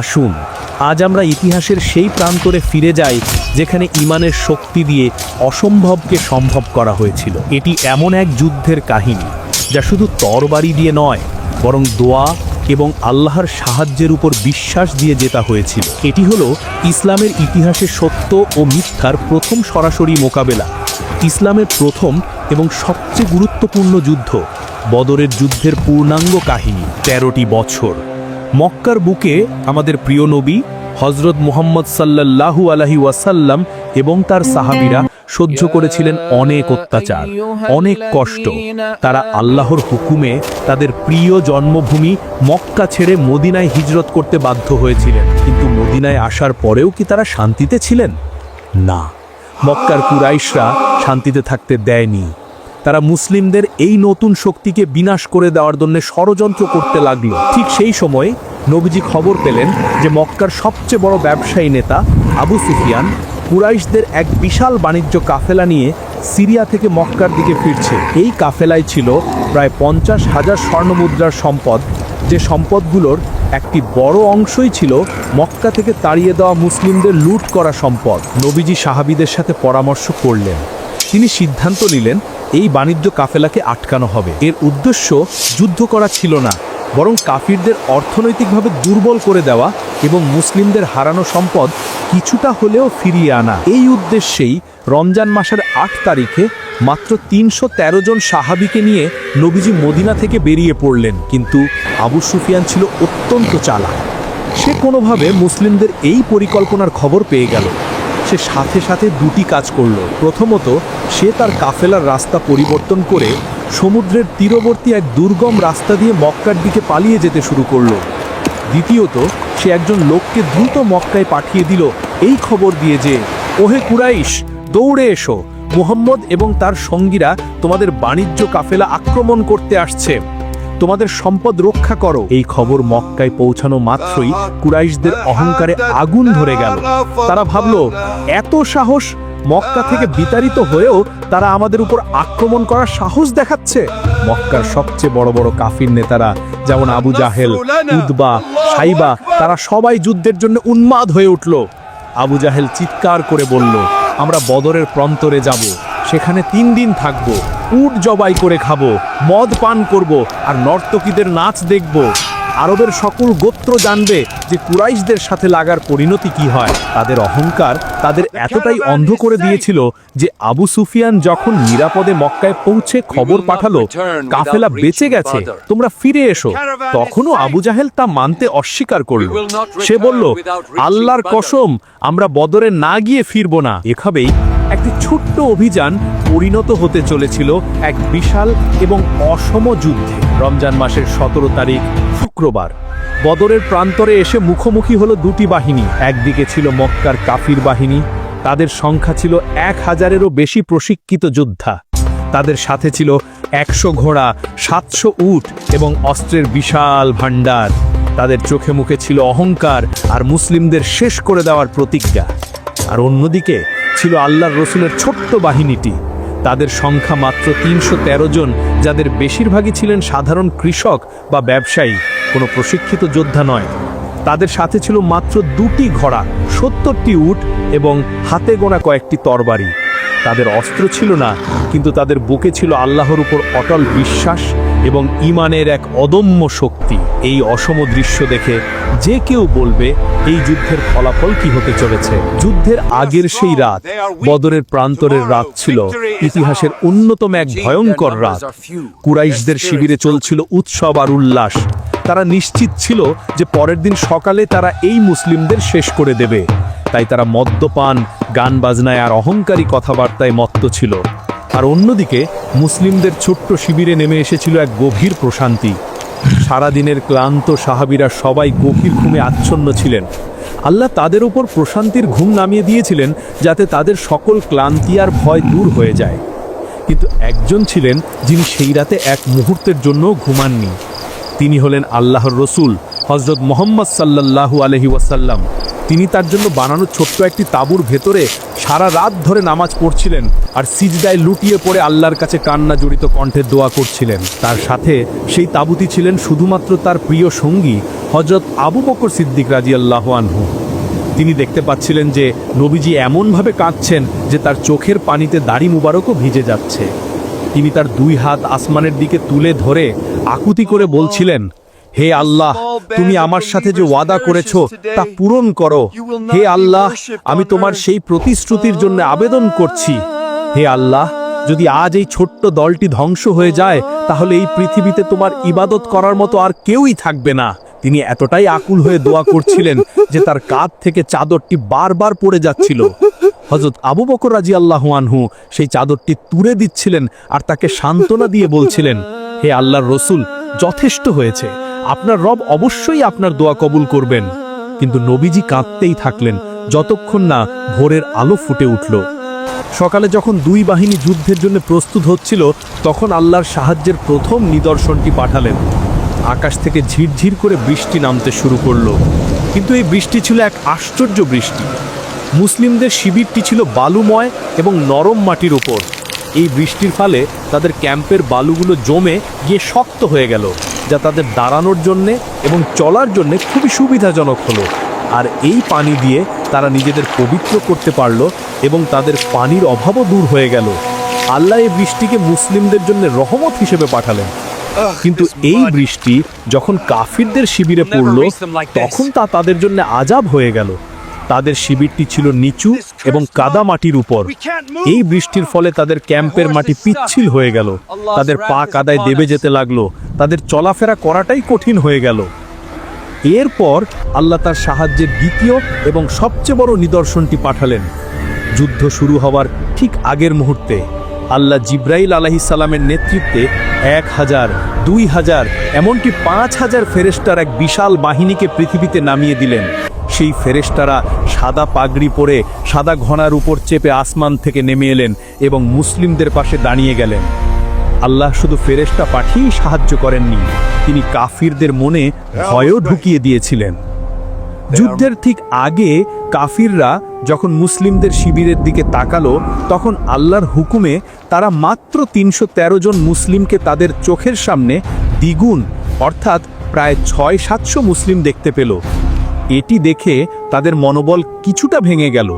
আসুন আজ আমরা ইতিহাসের সেই প্রান্তরে ফিরে যাই, যেখানে ইমানের শক্তি দিয়ে অসম্ভবকে সম্ভব করা হয়েছিল। এটি এমন এক যুদ্ধের কাহিনী, যা শুধু তরবারি দিয়ে নয়, বরং দোয়া এবং আল্লাহর সাহায্যের উপর বিশ্বাস দিয়ে জেতা হয়েছিল। এটি হলো ইসলামের ইতিহাসে সত্য ও মিথ্যার প্রথম সরাসরি মোকাবেলা। ইসলামের প্রথম এবং সবচেয়ে গুরুত্বপূর্ণ যুদ্ধ বদরের যুদ্ধের পূর্ণাঙ্গ কাহিনী, তেরোটি বছর। মক্কার বুকে আমাদের প্রিয় নবী হজরত মুহাম্মদ সাল্লাল্লাহু আলাহি ওয়াসাল্লাম এবং তার সাহাবীরা সহ্য করেছিলেন অনেক অত্যাচার, অনেক কষ্ট। তারা আল্লাহর হুকুমে তাদের প্রিয় জন্মভূমি মক্কা ছেড়ে মদিনায় হিজরত করতে বাধ্য হয়েছিলেন। কিন্তু মদিনায় আসার পরেও কি তারা শান্তিতে ছিলেন? না। মক্কার কুরাইশরা শান্তিতে থাকতে দেয়নি। তারা মুসলিমদের এই নতুন শক্তিকে বিনাশ করে দেওয়ার জন্য ষড়যন্ত্র করতে লাগল। ঠিক সেই সময় নবীজি খবর পেলেন যে মক্কার সবচেয়ে বড় ব্যবসায়ী নেতা আবু সুফিয়ান কুরাইশদের এক বিশাল বাণিজ্য কাফেলা নিয়ে সিরিয়া থেকে মক্কার দিকে ফিরছে। এই কাফেলায় ছিল প্রায় পঞ্চাশ হাজার স্বর্ণমুদ্রার সম্পদ। যে সম্পদগুলোর একটি বড় অংশই ছিল মক্কা থেকে তাড়িয়ে দেওয়া মুসলিমদের লুট করা সম্পদ। নবীজি সাহাবিদের সাথে পরামর্শ করলেন। তিনি সিদ্ধান্ত নিলেন এই বাণিজ্য কাফেলাকে আটকানো হবে। এর উদ্দেশ্য যুদ্ধ করা ছিল না, বরং কাফিরদের অর্থনৈতিকভাবে দুর্বল করে দেওয়া এবং মুসলিমদের হারানো সম্পদ কিছুটা হলেও ফিরিয়ে আনা। এই উদ্দেশ্যেই রমজান মাসের আট তারিখে মাত্র তিনশো তেরো জন সাহাবিকে নিয়ে নবীজি মদিনা থেকে বেরিয়ে পড়লেন। কিন্তু আবু সুফিয়ান ছিল অত্যন্ত চালাক। সে কোনোভাবে মুসলিমদের এই পরিকল্পনার খবর পেয়ে গেল। সে সাথে সাথে দুটি কাজ করল। প্রথমত, সে তার কাফেলার রাস্তা পরিবর্তন করে সমুদ্রের তীরবর্তী এক দুর্গম রাস্তা দিয়ে মক্কার দিকে পালিয়ে যেতে শুরু করল। দ্বিতীয়ত, সে একজন লোককে দ্রুত মক্কায় পাঠিয়ে দিল। এই খবর দিয়ে যে, ওহে কুরাইশ, দৌড়ে এসো। মুহাম্মদ এবং তার সঙ্গীরা তোমাদের বাণিজ্য কাফেলা আক্রমণ করতে আসছে। তোমাদের সম্পদ রক্ষা করো। এই খবর মক্কায় পৌঁছানো মাত্রই কুরাইশদের অহংকারে আগুন ধরে গেল। তারা ভাবলো, এত সাহস মক্কা থেকে বিতাড়িত হয়েও তারা আমাদের উপর আক্রমণ করার সাহস দেখাচ্ছে। মক্কার সবচেয়ে বড় বড় কাফির নেতারা যেমন আবু জাহেল উদবা সাইবা, তারা সবাই যুদ্ধের জন্য উন্মাদ হয়ে উঠল। আবু জাহেল চিৎকার করে বলল, আমরা বদরের প্রান্তরে যাব, সেখানে তিন দিন থাকব। উট জবাই করে খাব, মদ পান করব, আর নর্তকীদের নাচ দেখব। আরবের সকল গোত্র জানবে যে কুরাইশদের সাথে লাগার পরিণতি কি হয়। তাদের অহংকার তাদের এতটাই অন্ধ করে দিয়েছিল যে আবু সুফিয়ান যখন নিরাপদে মক্কায় পৌঁছে খবর পাঠালো, কাফেলা বেঁচে গেছে, তোমরা ফিরে এসো। তখনও আবু জাহেল তা মানতে অস্বীকার করল। সে বলল, আল্লাহর কসম, আমরা বদরে না গিয়ে ফিরবো না। এভাবেই একটি ছোট্ট অভিযান পরিণত হতে চলেছিল এক বিশাল এবং অসম যুদ্ধে। রমজান মাসের সতেরো তারিখ, শুক্রবার। বদরের প্রান্তরে এসে মুখোমুখি হলো দুটি বাহিনী। একদিকে ছিল মক্কার কাফির বাহিনী। তাদের সংখ্যা ছিল এক হাজারেরও বেশি প্রশিক্ষিত যোদ্ধা। তাদের সাথে ছিল একশো ঘোড়া, সাতশো উট এবং অস্ত্রের বিশাল ভাণ্ডার। তাদের চোখে মুখে ছিল অহংকার আর মুসলিমদের শেষ করে দেওয়ার প্রতিজ্ঞা। আর অন্যদিকে ছিল আল্লাহর রসুলের ছোট্ট বাহিনীটি। তাদের সংখ্যা মাত্র তিনশো তেরো জন, যাদের বেশিরভাগই ছিলেন সাধারণ কৃষক বা ব্যবসায়ী, কোনো প্রশিক্ষিত যোদ্ধা নয়। তাদের সাথে ছিল মাত্র দুটি ঘোড়া, সত্তরটি উট এবং হাতে গোনা কয়েকটি তরবারি। তাদের অস্ত্র ছিল না, কিন্তু তাদের বুকে ছিল আল্লাহর উপর অটল বিশ্বাস এবং ইমানের এক অদম্য শক্তি। এই অসম দৃশ্য দেখে যে কেউ বলবে, এই যুদ্ধের ফলাফল কি হতে চলেছে? যুদ্ধের আগের সেই রাত, বদরের প্রান্তরের রাত ছিল, ইতিহাসের অন্যতম এক ভয়ঙ্কর রাত। কুরাইশদের শিবিরে চলছিল উৎসব আর উল্লাস। তারা নিশ্চিত ছিল যে পরের দিন সকালে তারা এই মুসলিমদের শেষ করে দেবে। তাই তারা মদ্যপান গান বাজনায় আর অহংকারী কথাবার্তায় মত্ত ছিল। আর অন্যদিকে, মুসলিমদের ছোট্ট শিবিরে নেমে এসেছিল এক গভীর প্রশান্তি। সারাদিনের ক্লান্ত সাহাবিরা সবাই গভীর ঘুমে আচ্ছন্ন ছিলেন। আল্লাহ তাদের উপর প্রশান্তির ঘুম নামিয়ে দিয়েছিলেন যাতে তাদের সকল ক্লান্তি আর ভয় দূর হয়ে যায়। কিন্তু একজন ছিলেন যিনি সেই রাতে এক মুহূর্তের জন্য ঘুমাননি। তিনি হলেন আল্লাহর রসুল হজরত মোহাম্মদ সাল্লাল্লাহু আলহি ওয়াসাল্লাম। তিনি তার জন্য বানানো ছোট্ট একটি তাঁবুর ভেতরে সারা রাত ধরে নামাজ পড়ছিলেন আর সিজদায় লুটিয়ে পড়ে আল্লাহর কাছে কান্না জড়িত কণ্ঠে দোয়া করছিলেন। তার সাথে সেই তাবুতি ছিলেন শুধুমাত্র তার প্রিয় সঙ্গী হজরত আবু বকর সিদ্দিক রাজি আল্লাহ আনহু। তিনি দেখতে পাচ্ছিলেন যে নবীজি এমনভাবে কাঁদছেন যে তার চোখের পানিতে দাড়ি মুবারকও ভিজে যাচ্ছে। তিনি তার দুই হাত আসমানের দিকে তুলে ধরে আকুতি করে বলছিলেন হে আল্লাহ তুমি আমার সাথে যে ওয়াদা করেছ তা পূরণ করো। হে আল্লাহ আমি তোমার সেই প্রতিশ্রুতির জন্য আবেদন করছি। হে আল্লাহ যদি আজ এই ছোট্ট দলটি ধ্বংস হয়ে যায় তাহলে এই পৃথিবীতে তোমার ইবাদত করার মতো আর কেউই থাকবে না। তিনি এতটাই আকুল হয়ে দোয়া করছিলেন যে তার কাঁধ থেকে চাদরটি বারবার পড়ে যাচ্ছিল। হজরত আবু বকর রাজি আল্লাহ আনহু সেই চাদরটি তুলে দিচ্ছিলেন আর তাকে সান্ত্বনা দিয়ে বলছিলেন হে আল্লাহর রসুল যথেষ্ট হয়েছে। আপনার রব অবশ্যই আপনার দোয়া কবুল করবেন। কিন্তু নবীজি কাঁদতেই থাকলেন, যতক্ষণ না ভোরের আলো ফুটে উঠল। সকালে যখন দুই বাহিনী যুদ্ধের জন্য প্রস্তুত হচ্ছিল, তখন আল্লাহর সাহায্যের প্রথম নিদর্শনটি পাঠালেন। আকাশ থেকে ঝিরঝির করে বৃষ্টি নামতে শুরু করল। কিন্তু এই বৃষ্টি ছিল এক আশ্চর্য বৃষ্টি। মুসলিমদের শিবিরটি ছিল বালুময় এবং নরম মাটির ওপর এই বৃষ্টির ফলে তাদের ক্যাম্পের বালুগুলো জমে গিয়ে শক্ত হয়ে গেল। যা তাদের দাঁড়ানোর জন্যে এবং চলার জন্যে খুবই সুবিধাজনক হলো। আর এই পানি দিয়ে তারা নিজেদের পবিত্র করতে পারল এবং তাদের পানির অভাবও দূর হয়ে গেল। আল্লাহ এই বৃষ্টিকে মুসলিমদের জন্য রহমত হিসেবে পাঠালেন। কিন্তু এই বৃষ্টি যখন কাফিরদের শিবিরে পড়ল তখন তা তাদের জন্য আজাব হয়ে গেল। তাদের শিবিরটি ছিল নিচু এবং কাদা মাটির উপর। এই বৃষ্টির ফলে তাদের ক্যাম্পের মাটি পিচ্ছিল হয়ে গেল। তাদের পা কাদায় দেবে যেতে লাগল। তাদের চলাফেরা করাটাই কঠিন হয়ে গেল। এরপর আল্লাহ তার সাহায্যের দ্বিতীয় এবং সবচেয়ে বড় নিদর্শনটি পাঠালেন। যুদ্ধ শুরু হওয়ার ঠিক আগের মুহূর্তে। আল্লাহ জিব্রাইল আলাহিসাল্লামের নেতৃত্বে এক হাজার দুই হাজার এমনকি পাঁচ হাজার ফেরেস্টার এক বিশাল বাহিনীকে পৃথিবীতে নামিয়ে দিলেন। সেই ফেরেস্তারা সাদা পাগড়ি পরে, সাদা ঘনার উপর চেপে আসমান থেকে নেমে এলেন এবং মুসলিমদের পাশে দাঁড়িয়ে গেলেন। আল্লাহ শুধু ফেরেশতা পাঠিয়েই সাহায্য করেননি, তিনি কাফিরদের মনে ভয়ও ঢুকিয়ে দিয়েছিলেন। যুদ্ধের ঠিক আগে কাফিররা যখন মুসলিমদের শিবিরের দিকে তাকালো, তখন আল্লাহর হুকুমে তারা মাত্র তিনশো তেরো জন মুসলিমকে তাদের চোখের সামনে দ্বিগুণ, অর্থাৎ প্রায় ছয় সাতশো মুসলিম দেখতে পেল। এটি দেখে তাদের মনোবল কিছুটা ভেঙে গেল।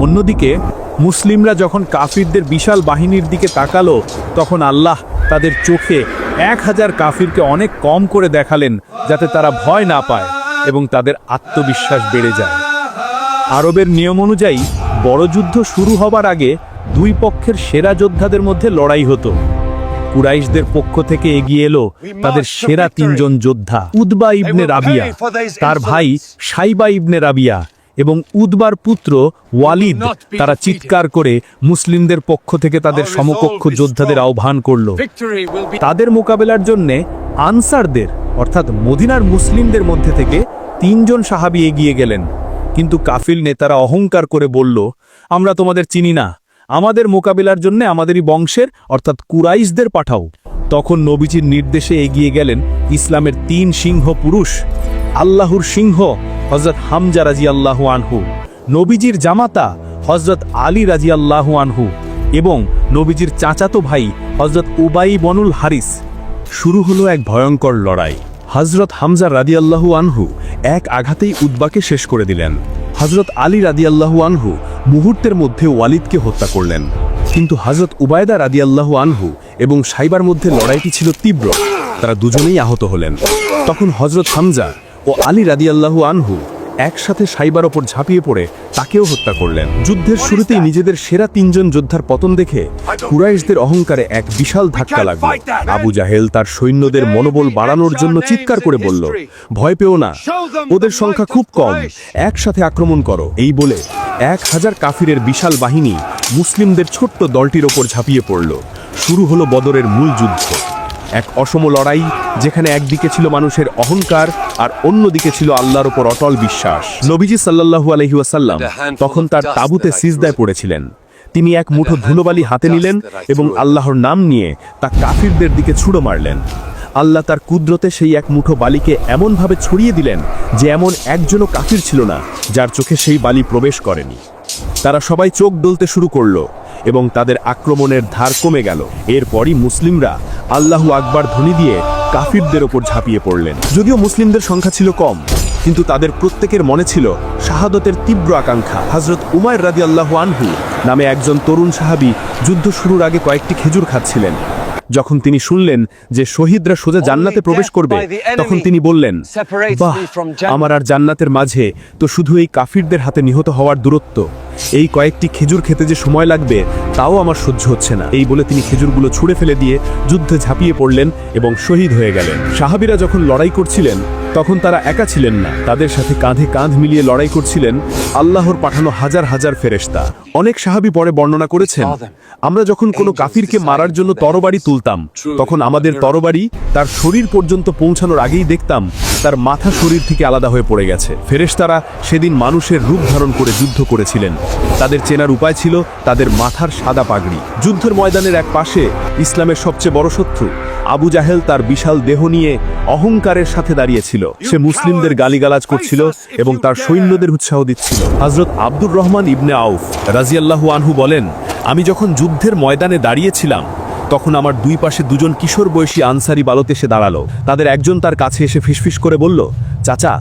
অন্যদিকে, মুসলিমরা যখন কাফিরদের বিশাল বাহিনীর দিকে তাকালো, তখন আল্লাহ তাদের চোখে এক হাজার কাফিরকে অনেক কম করে দেখালেন, যাতে তারা ভয় না পায় এবং তাদের আত্মবিশ্বাস বেড়ে যায়। আরবের নিয়ম অনুযায়ী বড় যুদ্ধ শুরু হবার আগে দুই পক্ষের সেরা যোদ্ধাদের মধ্যে লড়াই হতো। কুরাইশদের পক্ষ থেকে এগিয়ে এলো তাদের সেরা তিনজন যোদ্ধা উদবা ইবনে রাবিয়া। তার ভাই সাইবা ইবনে রাবিয়া এবং উদবার পুত্র ওয়ালিদ তারা চিৎকার করে মুসলিমদের পক্ষ থেকে তাদের সমকক্ষ যোদ্ধাদের আহ্বান করল। তাদের মোকাবেলার জন্যে আনসারদের অর্থাৎ মদিনার মুসলিমদের মধ্যে থেকে তিনজন সাহাবি এগিয়ে গেলেন। কিন্তু কাফিল নেতারা অহংকার করে বলল আমরা তোমাদের চিনি না। আমাদের মোকাবিলার জন্য আমাদেরই বংশের, অর্থাৎ কুরাইশদের পাঠাও। তখন নবীজির নির্দেশে এগিয়ে গেলেন ইসলামের তিন সিংহ পুরুষ। আল্লাহর সিংহ হজরত হামজা রাজি আল্লাহু আনহু। নবীজির জামাতা হজরত আলী রাজি আল্লাহু আনহু। এবং নবীজির চাচাতো ভাই হজরত উবাই বনুল হারিস। শুরু হলো এক ভয়ঙ্কর লড়াই। হজরত হামজা রাদিয়াল্লাহু আনহু এক আঘাতেই উদ্বাকে শেষ করে দিলেন। হজরত আলী রাদিয়াল্লাহু আনহু মুহূর্তের মধ্যে ওয়ালিদকে হত্যা করলেন। কিন্তু হজরত উবায়দা রাদিয়াল্লাহু আনহু এবং সাইবার মধ্যে লড়াইটি ছিল তীব্র। তারা দুজনেই আহত হলেন। তখন হজরত হামজা ও আলী রাদিয়াল্লাহু আনহু একসাথে সাইবার ওপর ঝাঁপিয়ে পড়ে তাকেও হত্যা করলেন। যুদ্ধের শুরুতেই নিজেদের সেরা তিনজন যোদ্ধার পতন দেখে কুরাইশদের অহংকারে এক বিশাল ধাক্কা লাগল। আবু জাহেল তার সৈন্যদের মনোবল বাড়ানোর জন্য চিৎকার করে বলল, ভয় পেও না, ওদের সংখ্যা খুব কম, একসাথে আক্রমণ করো। এই বলে এক হাজার কাফিরের বিশাল বাহিনী মুসলিমদের ছোট্ট দলটির ওপর ঝাঁপিয়ে পড়ল। শুরু হলো বদরের মূল যুদ্ধ। এক অসম লড়াই যেখানে একদিকে ছিল মানুষের অহংকার আর অন্যদিকে ছিল আল্লাহর ওপর অটল বিশ্বাস। নবীজি সাল্লাল্লাহু আলহি ওয়াসাল্লাম তখন তার তাবুতে সিজদায় পড়েছিলেন। তিনি এক মুঠো ধুলোবালি হাতে নিলেন এবং আল্লাহর নাম নিয়ে তা কাফিরদের দিকে ছুড়ো মারলেন। আল্লাহ তার কুদরতে সেই এক মুঠো বালিকে এমনভাবে ছড়িয়ে দিলেন যে এমন একজনও কাফির ছিল না, যার চোখে সেই বালি প্রবেশ করেনি। তারা সবাই চোখ ডলতে শুরু করল। এবং তাদের আক্রমণের ধার কমে গেল। এরপরই মুসলিমরা আল্লাহু আকবার ধ্বনি দিয়ে কাফিরদের ওপর ঝাঁপিয়ে পড়লেন। যদিও মুসলিমদের সংখ্যা ছিল কম কিন্তু তাদের প্রত্যেকের মনে ছিল শাহাদতের তীব্র আকাঙ্ক্ষা। হজরত উমায় রাদি আল্লাহু আনহু নামে একজন তরুণ সাহাবী যুদ্ধ শুরুর আগে কয়েকটি খেজুর খাচ্ছিলেন। যখন তিনি শুনলেন যে শহীদরা সোজা জান্নাতে প্রবেশ করবে তখন তিনি বললেন বাহ আমার আর জান্নাতের মাঝে তো শুধু এই কাফিরদের হাতে নিহত হওয়ার দূরত্ব। এই কয়েকটি খেজুর খেতে যে সময় লাগবে, তাও আমার সহ্য হচ্ছে না। এই বলে তিনি খেজুরগুলো ছুঁড়ে ফেলে দিয়ে যুদ্ধে ঝাঁপিয়ে পড়লেন এবং শহীদ হয়ে গেলেন। সাহাবিরা যখন লড়াই করছিলেন, তখন তারা একা ছিলেন না। তাদের সাথে কাঁধে কাঁধ মিলিয়ে লড়াই করছিলেন আল্লাহর পাঠানো হাজার হাজার ফেরেশতা। অনেক সাহাবী পরে বর্ণনা করেছেন, আমরা যখন কোনো কাফিরকে মারার জন্য তরবারি তুলতাম, তখন আমাদের তরবারি তার শরীর পর্যন্ত পৌঁছানোর আগেই দেখতাম তার মাথা শরীর থেকে আলাদা হয়ে পড়ে গেছে। ফেরেশতারা সেদিন মানুষের রূপ ধারণ করে যুদ্ধ করেছিলেন। তাদের চেনার উপায় ছিল তাদের মাথার সাদা পাগড়ি। যুদ্ধের ময়দানের এক পাশে ইসলামের সবচেয়ে বড় শত্রু, আবু জাহেল তার বিশাল দেহ নিয়ে অহংকারের সাথে দাঁড়িয়েছিল। সে মুসলিমদের গালিগালাজ করছিল এবং তার সৈন্যদের উৎসাহ দিচ্ছিল। হজরত আব্দুর রহমান ইবনে আউফ রাজিয়াল্লাহু আনহু বলেন, আমি যখন যুদ্ধের ময়দানে দাঁড়িয়েছিলাম তখন আমার দুই পাশে দুজন কিশোর বয়সী আনসারি বালক এসে দাঁড়াল। তাদের একজন তার কাছে এসে ফিসফিস করে বলল, চাচা,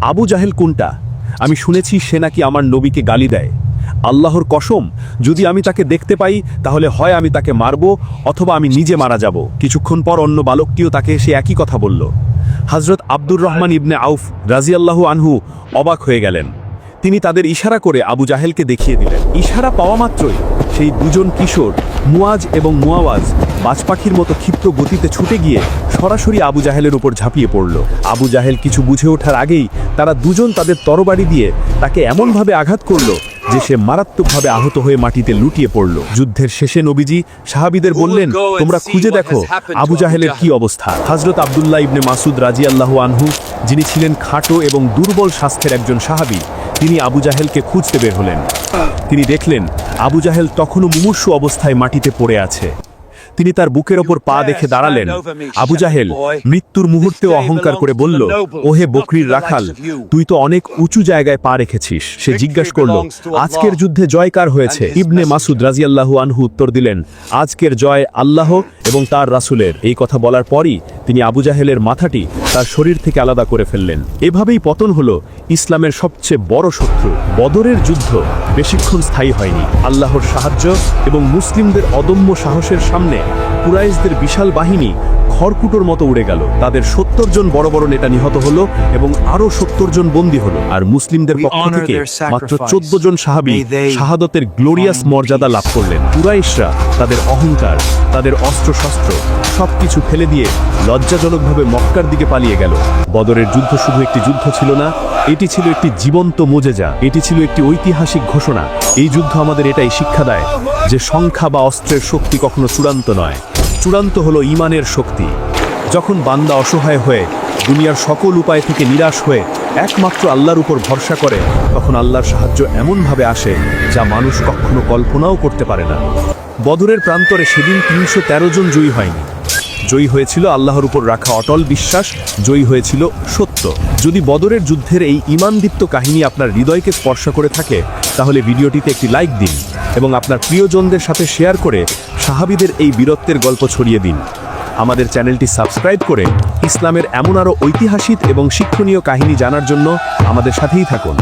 আবু জাহেল কোনটা? আমি শুনেছি সে নাকি আমার নবীকে গালি দেয়। আল্লাহর কসম, যদি আমি তাকে দেখতে পাই, তাহলে হয় আমি তাকে মারব অথবা আমি নিজে মারা যাব। কিছুক্ষণ পর অন্য বালকটিও তাকে এসে একই কথা বলল। হজরত আব্দুর রহমান ইবনে আউফ রাজিয়াল্লাহু আনহু অবাক হয়ে গেলেন। তিনি তাদের ইশারা করে আবু জাহেলকে দেখিয়ে দিলেন। ইশারা পাওয়া মাত্রই সেই দুজন কিশোর মুয়াজ এবং মুয়াওয়াজ বাজপাখির মতো ক্ষিপ্র গতিতে ছুটে গিয়ে সরাসরি আবু জাহেলের উপর ঝাঁপিয়ে পড়ল। আবু জাহেল কিছু বুঝে ওঠার আগেই তারা দুজন তাদের তরবারি দিয়ে তাকে এমনভাবে আঘাত করল যে সে মারাত্মকভাবে আহত হয়ে মাটিতে লুটিয়ে পড়ল। যুদ্ধের শেষে নবীজি সাহাবিদের বললেন তোমরা খুঁজে দেখো আবু জাহেলের কি অবস্থা। হজরত আবদুল্লাহ ইবনে মাসুদ রাজি আল্লাহ আনহু যিনি ছিলেন খাটো এবং দুর্বল স্বাস্থ্যের একজন সাহাবী তিনি আবু জাহেলকে খুঁজতে বের হলেন। তিনি দেখলেন, আবু জাহেল তখনও মুমূর্ষু অবস্থায় মাটিতে পড়ে আছে। তিনি তার বুকের ওপর পা দেখে দাঁড়ালেন। আবু জাহেল মৃত্যুর মুহূর্তেও অহংকার করে বলল ওহে বকরির রাখাল তুই তো অনেক উঁচু জায়গায় পা রেখেছিস। সে জিজ্ঞাসা করল আজকের যুদ্ধে জয় কার হয়েছে? ইবনে মাসুদ রাজিয়াল্লাহু আনহু উত্তর দিলেন আজকের জয় আল্লাহ এবং তার রাসুলের। এই কথা বলার পরই তিনি আবু জাহেলের মাথাটি তার শরীর থেকে আলাদা করে ফেললেন। এভাবেই পতন হলো ইসলামের সবচেয়ে বড় শত্রু। বদরের যুদ্ধ বেশিক্ষণ স্থায়ী হয়নি। আল্লাহর সাহায্য এবং মুসলিমদের অদম্য সাহসের সামনে কুরাইশদের বিশাল বাহিনী খড়কুটোর মতো উড়ে গেল। তাদের সত্তর জন বড় বড় নেতা নিহত হলো এবং আরও সত্তর জন বন্দী হলো। আর মুসলিমদের পক্ষ থেকে মাত্র চোদ্দ জন সাহাবি শাহাদতের গ্লোরিয়াস মর্যাদা লাভ করলেন। কুরাইশরা তাদের অহংকার তাদের অস্ত্রশস্ত্র সবকিছু ফেলে দিয়ে লজ্জাজনকভাবে মক্কার দিকে পালিয়ে গেল। বদরের যুদ্ধ শুধু একটি যুদ্ধ ছিল না এটি ছিল একটি জীবন্ত মোজেজা। এটি ছিল একটি ঐতিহাসিক ঘোষণা। এই যুদ্ধ আমাদের এটাই শিক্ষা দেয় যে সংখ্যা বা অস্ত্রের শক্তি কখনো চূড়ান্ত নয়। চূড়ান্ত হলো ইমানের শক্তি। যখন বান্দা অসহায় হয়ে, দুনিয়ার সকল উপায় থেকে নিরাশ হয়ে একমাত্র আল্লাহর উপর ভরসা করে, তখন আল্লাহর সাহায্য এমনভাবে আসে যা মানুষ কখনো কল্পনাও করতে পারে না। বদরের প্রান্তরে সেদিন তিনশো তেরো জন জয়ী হয়নি। জয়ী হয়েছিল আল্লাহর উপর রাখা অটল বিশ্বাস, জয়ী হয়েছিল সত্য। যদি বদরের যুদ্ধের এই ইমানদীপ্ত কাহিনী আপনার হৃদয়কে স্পর্শ করে থাকে, তাহলে ভিডিওটিতে একটি লাইক দিন এবং আপনার প্রিয়জনদের সাথে শেয়ার করে সাহাবিদের এই বীরত্বের গল্প ছড়িয়ে দিন। আমাদের চ্যানেলটি সাবস্ক্রাইব করে ইসলামের এমন আরও ঐতিহাসিক এবং শিক্ষণীয় কাহিনী জানার জন্য আমাদের সাথেই থাকুন।